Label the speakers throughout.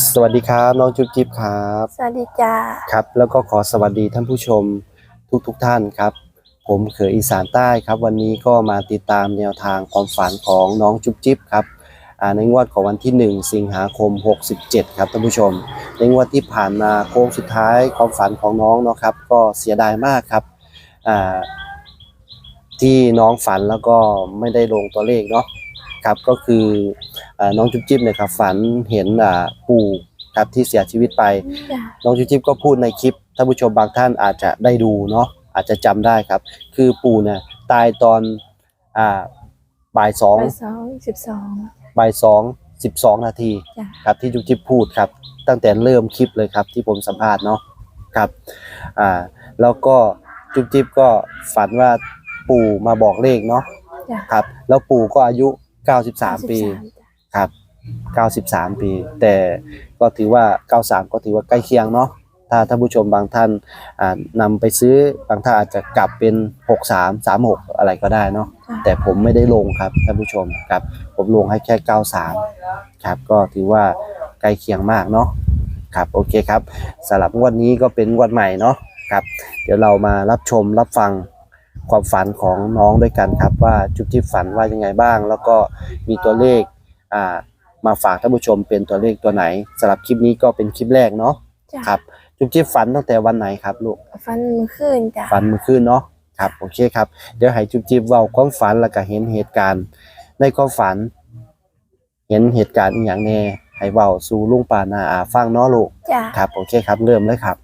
Speaker 1: สวัสดีครับน้องจุ๊บจิ๊บครับ
Speaker 2: สวัสดีจ้า
Speaker 1: ครับแล้วก็ขอสวัสดีท่านผู้ชมทุกทุกๆท่านครับ ผมเขยอีสานใต้ครับ วันนี้ก็มาติดตามแนวทางความฝันของน้องจุ๊บจิ๊บครับอ่าในงวดของวันที่ 1 สิงหาคม 67 ครับท่านผู้ชม ในงวดที่ผ่านมาโค้งสุดท้ายความฝันของน้องเนาะครับ ก็เสียดายมากครับอ่าที่น้องฝันแล้วก็ไม่ได้ลงตัวเลขเนาะครับก็คืออา น้องจุ๊บจิ๊บเนี่ยครับฝันเห็นอ่าปู่ครับที่เสียชีวิตไป
Speaker 2: จ้า
Speaker 1: น้องจุ๊บจิ๊บก็พูดในคลิปท่านผู้ชมบางท่านอาจจะได้ดูเนาะอาจจะจำได้ครับ คือปู่เนี่ยตายตอนอ่าบ่ายสอง
Speaker 2: ไปสองสิบสอง
Speaker 1: บ่ายสองสิบสองนาที
Speaker 2: จ้า
Speaker 1: ครับที่จุ๊บจิ๊บพูดครับ ตั้งแต่เริ่มคลิปเลยครับ ที่ผมสัมภาษณ์เนาะครับอ่าแล้วก็จุ๊บจิ๊บก็ฝันว่าปู่มาบอกเลขเนาะ
Speaker 2: จ้า
Speaker 1: ครับ แล้วปู่ก็อายุ 93 ปีครับ 93 ปี แต่ก็ถือว่า 93 ก็ถือว่าใกล้เคียงเนาะถ้าท่านผู้ชมบางท่านอ่านำไปซื้อบางท่านอาจจะกลับเป็น 63 36 อะไรก็ได้เนาะ
Speaker 2: จ้า
Speaker 1: แต่ผมไม่ได้ลงครับท่านผู้ชมครับผมลงให้แค่ 93 ครับ ก็ถือว่าใกล้เคียงมากเนาะครับโอเคครับสำหรับงวดนี้ก็เป็นงวดใหม่เนาะครับเดี๋ยวเรามารับชมรับฟังความฝันของน้องด้วยกันครับ ว่าจุดที่ฝันว่ายังไงบ้าง แล้วก็มีตัวเลขอ่า มาฝากท่านผู้ชมเป็นตัวเลขตัวไหนสำหรับคลิปนี้ก็เป็นคลิปแรกเนาะ
Speaker 2: จ้า
Speaker 1: ครับ จุ๊บจิ๊บฝันตั้งแต่วันไหนครับลูก
Speaker 2: ฟันมือขึ้นจ้า
Speaker 1: ฝันเมื่อคืนเนาะครับโอเคครับ เดี๋ยวให้จุ๊บจิ๊บเว้าความฝันแล้วก็เห็นเหตุการณ์ ในความฝัน เห็นเหตุการณ์อีหยังแน่ให้เว้าสู่ลุงป่านาอาฟังเนาะลูก
Speaker 2: จ้า
Speaker 1: ครับโอเคครับเริ่มเลยครับ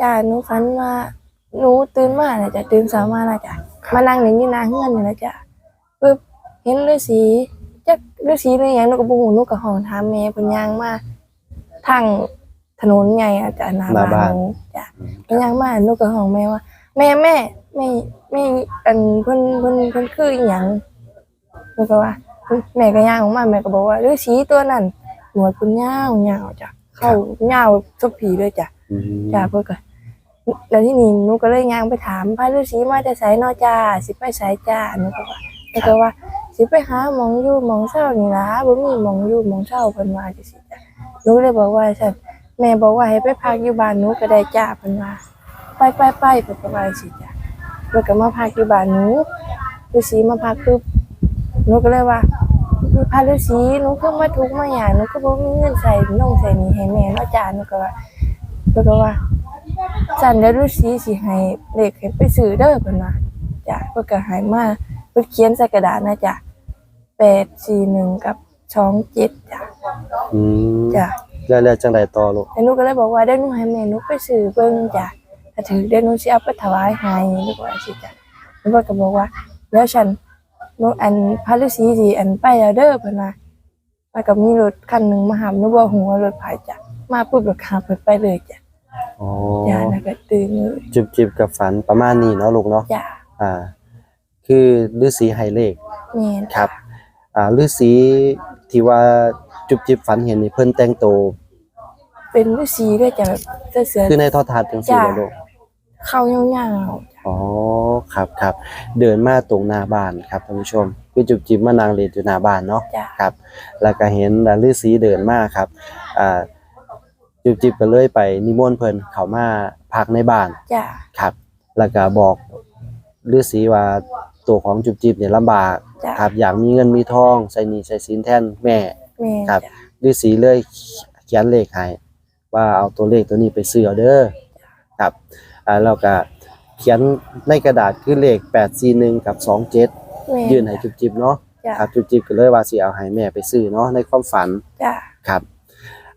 Speaker 2: จ้าหนูฝันว่าหนูตื่นมาน่ะจ้ะตื่นเช้ามาน่ะจ้ะมานั่งเล่นอยู่หน้าเฮือนนี่แหละจ้ะปึ๊บเห็นฤาษี จักฤาษีเป็นหยังหนูก็บ่ฮู้หนูก็ห้องถามแม่เพิ่นย่างมาทางถนนใหญ่อะจ้ะหน้า
Speaker 1: หน้าบ้า
Speaker 2: บ้านนหนูจ้ะเพิ่นยังมาหนูก็ห้องแม่ว่า แม่แม่แม่แม่อันเพิ่นเพิ่นเพิ่นคืออีหยังหนูก็ว่าแม่ก็ย่างออกมาแม่ก็บอกว่าฤาษีตัวนั้นหนวดเพิ่นยาวยาวจ้ะเข้ายาวสักผีเลยจ้ะ
Speaker 1: อืม
Speaker 2: จ้ะเพิ่นก็แล้วที่นี่หนูก็เลยย่างไปถามพระฤาษีมาแต่ไสเนาะจ้าสิไปไสจ้าหนูก็ว่าแม่ก็ว่า สิไปหาหมองอยู่หมองเศร้านี่ล่ะบ่มีหมองอยู่หมองเศร้าเพิ่นว่าจังซี่จ้ะหนูเลยบอกว่าซั่นแม่บอกว่าให้ไปพักอยู่บ้านหนูก็ได้จ้าเพิ่นว่าไปไปไปเพิ่นก็ว่าจังซี่จ้ะเพิ่นก็มาพักอยู่บ้านหนูฤาษีมาพักปุ๊บหนูก็เลยว่าพระฤาษีหนูคือมาทุกข์มาหยังหนูก็บ่มีเงินใส่น้องใส่นี่ให้แม่เนาะจ้าหนูก็ว่าเพิ่นก็ว่าจันเดี๋ยวฤาษีสิให้เลขให้ไปซื้อเด้อเพิ่นว่าจ้ะเพิ่นก็ให้มาเพิ่นเขียนใส่กระดาษนะจ้ะ 841กับ27จ้ะ
Speaker 1: อืม
Speaker 2: จ้ะ
Speaker 1: แล้วแล้วจังไดต่อลูก
Speaker 2: แล้วหนูก็เลยบอกว่าเดี๋ยวหนูให้แม่หนูไปซื้อเบิ่งจ้ะถ้าถือเดี๋ยวหนูสิเอาไปถวายให้ดีกว่าสิจ้ะแล้วเพิ่นก็บอกว่าแล้วฉันหนูอันพระฤาษีสิอันไปแล้วเด้อเพิ่นว่าแล้วก็มีรถคันหนึงมาหาหนูบ่ฮู้ว่ารถไผจ้ะมาปุ๊บรถขับเพิ่นไปเลยจ้ะ
Speaker 1: อ๋อ
Speaker 2: จ้ะแล้วก็ตื่นเลย
Speaker 1: จิบจิบกับฝันประมาณนี้เนาะลูกเนาะ
Speaker 2: จ้ะ
Speaker 1: อ่า คือฤาษีไฮเลข
Speaker 2: แม่น
Speaker 1: ครับ อ่าฤาษีที่ว่าจุบจิบฝันเห็นนี่เพิ่นแต่งโตว
Speaker 2: เป็นฤาษีด้วยจ้ะแบบเสื้อเสือ
Speaker 1: คือในโทอทัศน์จังซี่
Speaker 2: จ้ะ
Speaker 1: บ่ลูก
Speaker 2: เข้ายาวๆจ้ะ
Speaker 1: อ๋อครับครับเดินมาตรงหน้าบ้านครับท่านผู้ชมคือจุบจิบมานางเล่นอยู่หน้าบ้านเนาะ
Speaker 2: จ้ะ
Speaker 1: ครับแล้วก็เห็นฤาษีเดินมาครับอ่าจุบจิบก็เลยไปนิมนต์เพิ่นเข้ามาพักในบ้าน
Speaker 2: จ้ะ
Speaker 1: ครับ แล้วก็บอกฤาษีว่า ตัวของจุบจิบเนี่ยลำบาก
Speaker 2: จ้ะ
Speaker 1: ครับอยากมีเงินมีทองใส่หนี้ใส่สินแทนแม่
Speaker 2: แม่น
Speaker 1: ครับ
Speaker 2: จ้ะ
Speaker 1: ฤาษีเลยเขียนเลขให้ว่าเอาตัวเลขตัวนี้ไปซื้อเอาเด้อครับอ่าแล้วก็เขียนในกระดาษคือเลข841กับ27
Speaker 2: แม่น
Speaker 1: ยื่นให้จุบจิบเนาะ
Speaker 2: จ้ะ
Speaker 1: ครับจุบจิบก็เลยว่าสิเอาให้แม่ไปซื้อเนาะในความฝัน
Speaker 2: จ้ะ
Speaker 1: ครับ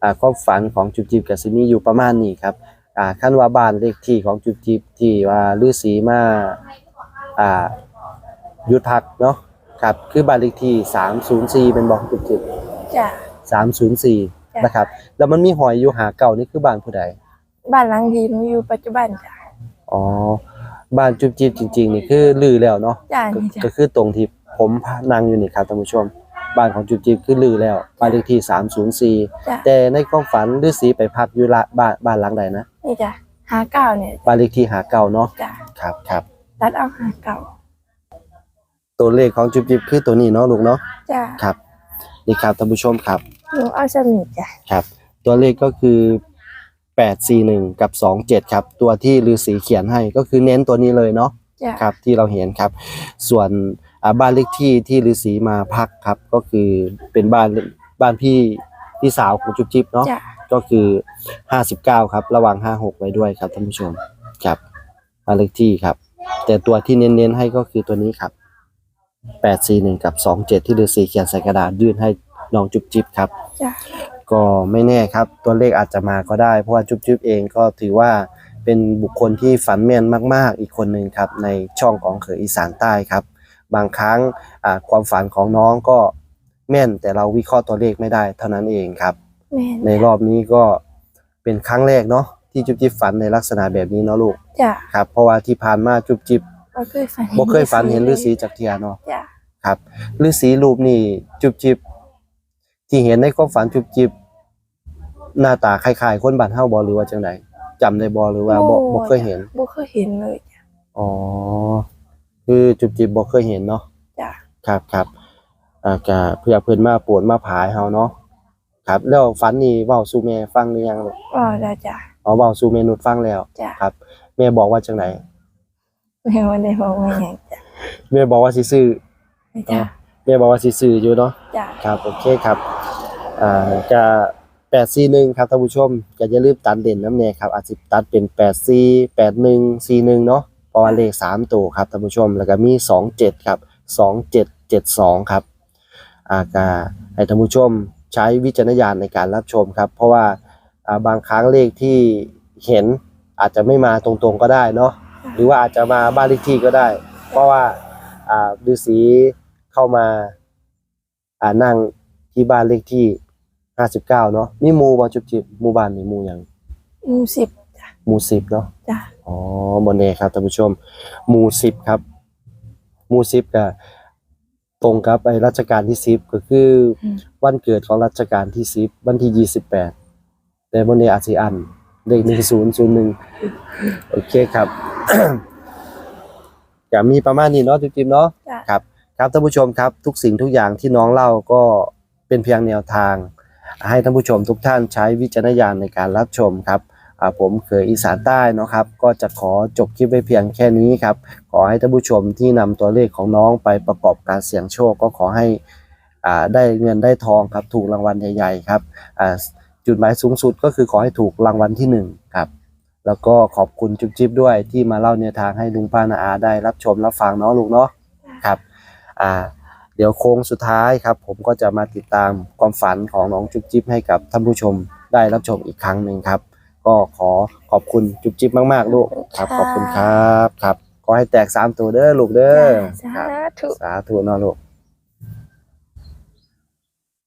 Speaker 1: อ่าความฝันของจุบจิบก็สิมีอยู่ประมาณนี้ครับอ่าคันว่าบ้านเลขที่ของจุบจิบที่ว่าฤาษีมาอ่า หยุดพักเนาะครับคือบ้านเลขที่304เป็นบอกจุบจิบ
Speaker 2: จ้ะ
Speaker 1: 304
Speaker 2: จ้ะ
Speaker 1: นะครับ แล้วมันมีหอยอยู่หาเก่านี่คือบ้านผู้ใด
Speaker 2: บ้านหลังที่หนูอยู่ปัจจุบันจ้ะ
Speaker 1: อ๋อบ้านจุบจิบจริงๆนี่คือลือแล้วเนาะ
Speaker 2: จ้ะ
Speaker 1: ก็
Speaker 2: นี่จ้ะ
Speaker 1: ก็คือตรงที่ผมนั่งอยู่นี่ครับท่านผู้ชม บ้านของจุบจิบคือลือแล้วบ้านเลขที่
Speaker 2: จ้ะ
Speaker 1: 304แต่ในความฝันฤาษีไปพักอยู่ละบ้านบ้านหลังใดนะ
Speaker 2: นี่จ้ะหาเก่าเนี่ย
Speaker 1: บ้านเลขที่หาเก่าเนาะ
Speaker 2: จ้ะ
Speaker 1: ครับครับ
Speaker 2: ตัดเอาหาเก่า
Speaker 1: ตัวเลขของจุบจิบคือตัวนี้เนาะลูกเนาะ
Speaker 2: จ้ะ
Speaker 1: ครับนี่ครับท่านผู้ชมครับ
Speaker 2: หนูเอาสมิธจ้ะ
Speaker 1: ครับ ตัวเลขก็คือ841กับ27ครับ ตัวที่ฤาษีเขียนให้ก็คือเน้นตัวนี้เลยเนาะ
Speaker 2: จ้ะ
Speaker 1: ครับที่เราเห็นครับ ส่วนอ่าบ้านเลขที่ที่ฤาษีมาพักครับ ก็คือเป็นบ้านบ้านพี่พี่สาวของจุ๊บจิ๊บเนาะ
Speaker 2: จ้ะ
Speaker 1: ก็คือ59ครับ ระหว่าง56ไว้ด้วยครับท่านผู้ชมครับบ้านเลขที่ครับ แต่ตัวที่เน้นๆให้ก็คือตัวนี้ครับ 841 กับ 27 ที่ฤาษีเขียนใส่กระดาษยื่นให้น้องจุ๊บจิ๊บครับ
Speaker 2: จ้ะ
Speaker 1: ก็ไม่แน่ครับ ตัวเลขอาจจะมาก็ได้ เพราะว่าจุ๊บจิ๊บเองก็ถือว่าเป็นบุคคลที่ฝันแม่นมาก ๆ อีกคนหนึ่งครับ ในช่องของเขยอีสานใต้ครับ บางครั้งอ่าความฝันของน้องก็แม่นแต่เราวิเคราะห์ตัวเลขไม่ได้เท่านั้นเองครับ
Speaker 2: แม่น
Speaker 1: ในรอบนี้ก็เป็นครั้งแรกเนาะที่จุ๊บจิ๊บฝันในลักษณะแบบนี้เนาะลูก
Speaker 2: จ้ะ
Speaker 1: ครับเพราะว่าที่ผ่านมาจุ๊บจิ๊บ
Speaker 2: บ่เคยฝัน
Speaker 1: บ่เคยฝันเห็นฤาษีจากเทียเนาะ
Speaker 2: จ้ะ
Speaker 1: ครับฤาษีรูปนี่จุบจิบที่เห็นในความฝันจุบจิบหน้าตาคล้ายๆคนบ้านเฮาบ่หรือว่าจังไดจำได้บ่หรือว่าบ่บ่เคยเห็น
Speaker 2: บ่เคยเห็นเลยจ้ะ
Speaker 1: อ๋อคือจุบจิบบ่เคยเห็นเนาะ
Speaker 2: จ้ะ
Speaker 1: ครับครับอ่าก็เพื่อเพิ่นมาโปรดมาผายเฮาเนาะครับแล้วฝันนี่เว้าสู่แม่ฟังหรือยังลูก
Speaker 2: ว่าได้จ้ะ
Speaker 1: อ๋อเว้าสู่แม่นุชฟังแล้ว
Speaker 2: จ้ะ
Speaker 1: ครับแม่บอกว่าจังได
Speaker 2: แม่บ่ได้บอกว่าหยังจ้ะ
Speaker 1: แม่บอกว่าสิซื้อ
Speaker 2: จ้ะ
Speaker 1: แม่บอกว่าสิซื้ออยู่เนาะ
Speaker 2: จ้ะ
Speaker 1: ครับโอเคครับอ่าจะแปดสี่หนึ่งครับท่านผู้ชมก็อย่าลืมตัดเด่นน้ำแน่ครับอาจจะตัดเป็นแปดสี่แปดหนึ่งสี่หนึ่งเนาะเพราะว่าเลขสามตัวครับท่านผู้ชมแล้วก็มีสองเจ็ดครับสองเจ็ดเจ็ดสองครับอ่าก็ให้ท่านผู้ชมใช้วิจารณญาณในการรับชมครับ เพราะว่าอ่าบางครั้งเลขที่เห็นอาจจะไม่มาตรงๆก็ได้เนาะ หรือว่าอาจจะมาบ้านเลขที่ก็ได้ เพราะว่าอ่าฤาษีเข้ามาอ่านั่งที่บ้านเลขที่59เนาะมีหมู่บ่จุบจิบหมู่บ้านนี่หมู่หยัง
Speaker 2: หมู่สิบจ้ะ
Speaker 1: หมู่10เนาะ
Speaker 2: จ้ะ
Speaker 1: อ๋อบ่แน่ครับท่านผู้ชมหมู่10ครับหมู่10ก็ตรงกับไอ้รัชกาลที่10ก็คืออวันเกิดของรัชกาลที่10วันที่28แต่บ่แน่อาจสิอัน เลข1001โอเคครับก็มีประมาณนี้เนาะจุบจิบเนาะ
Speaker 2: จ้ะ
Speaker 1: ครับ ครับท่านผู้ชมครับ ทุกสิ่งทุกอย่างที่น้องเล่าก็เป็นเพียงแนวทาง ให้ท่านผู้ชมทุกท่านใช้วิจารณญาณในการรับชมครับอ่าผมเคยอีสานใต้เนาะครับ ก็จะขอจบคลิปไว้เพียงแค่นี้ครับ ขอให้ท่านผู้ชมที่นำตัวเลขของน้องไปประกอบการเสี่ยงโชคก็ขอให้อ่าได้เงินได้ทองครับ ถูกรางวัลใหญ่ๆครับอ่า จุดหมายสูงสุดก็คือขอให้ถูกรางวัลที่หนึ่งครับ แล้วก็ขอบคุณจุ๊บจิ๊บด้วยที่มาเล่าแนวทางให้ลุงป้านาอาได้รับชมรับฟังเนาะลูกเนาะครับอ่าเดี๋ยวโค้งสุดท้ายครับ ผมก็จะมาติดตามความฝันของน้องจุ๊บจิ๊บให้กับท่านผู้ชมได้รับชมอีกครั้งหนึ่งครับ ก็ขอขอบคุณจุ๊บจิ๊บมากๆลูกครับ ขอบคุณครับครับขอให้แตกสามตัวเด้อลูกเด้อ
Speaker 2: จ้ะ
Speaker 1: ครับ
Speaker 2: สาธุ
Speaker 1: สาธุเนาะลูก